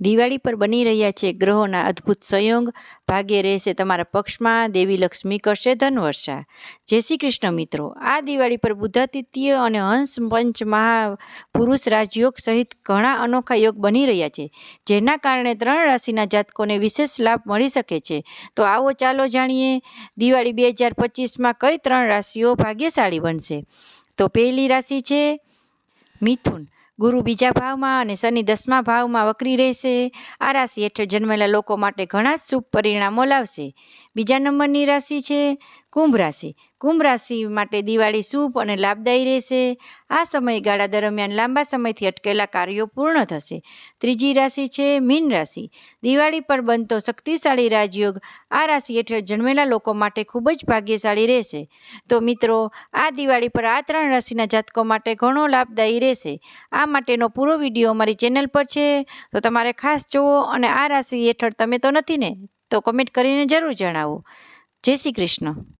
દિવાળી પર બની રહ્યા છે ગ્રહોના અદ્ભુત સંયોગ. ભાગ્ય રહેશે તમારા પક્ષમાં, દેવી લક્ષ્મી કરશે ધનવર્ષા. જય શ્રી કૃષ્ણ મિત્રો. આ દિવાળી પર બુદ્ધાતિથ્ય અને હંસ પંચ મહાપુરુષ રાજયોગ સહિત ઘણા અનોખા યોગ બની રહ્યા છે, જેના કારણે ત્રણ રાશિના જાતકોને વિશેષ લાભ મળી શકે છે. તો આવો ચાલો જાણીએ, દિવાળી બે હજાર પચીસમાં કઈ ત્રણ રાશિઓ ભાગ્યશાળી બનશે? તો પહેલી રાશિ છે, મિથુન. ગુરુ બીજા ભાવમાં અને શનિ દસમા ભાવમાં વક્રી રહેશે. આ રાશિ હેઠળ જન્મેલા લોકો માટે ઘણા જ શુભ પરિણામો લાવશે. બીજા નંબરની રાશિ છે કુંભ રાશિ. કુંભ રાશિ માટે દિવાળી શુભ અને લાભદાયી રહેશે. આ સમયગાળા દરમિયાન લાંબા સમયથી અટકેલા કાર્યો પૂર્ણ થશે. ત્રીજી રાશિ છે મીન રાશિ. દિવાળી પર બનતો શક્તિશાળી રાજયોગ આ રાશિ હેઠળ જન્મેલા લોકો માટે ખૂબ જ ભાગ્યશાળી રહેશે. તો મિત્રો, આ દિવાળી પર આ ત્રણ રાશિના જાતકો માટે ઘણો લાભદાયી રહેશે. આ માટેનો પૂરો વીડિયો અમારી ચેનલ પર છે. તો તમારે ખાસ જુઓ અને આ રાશિ હેઠળ તમે તો નથી ને? તો કમેન્ટ કરીને જરૂર જણાવો. જય શ્રી કૃષ્ણ.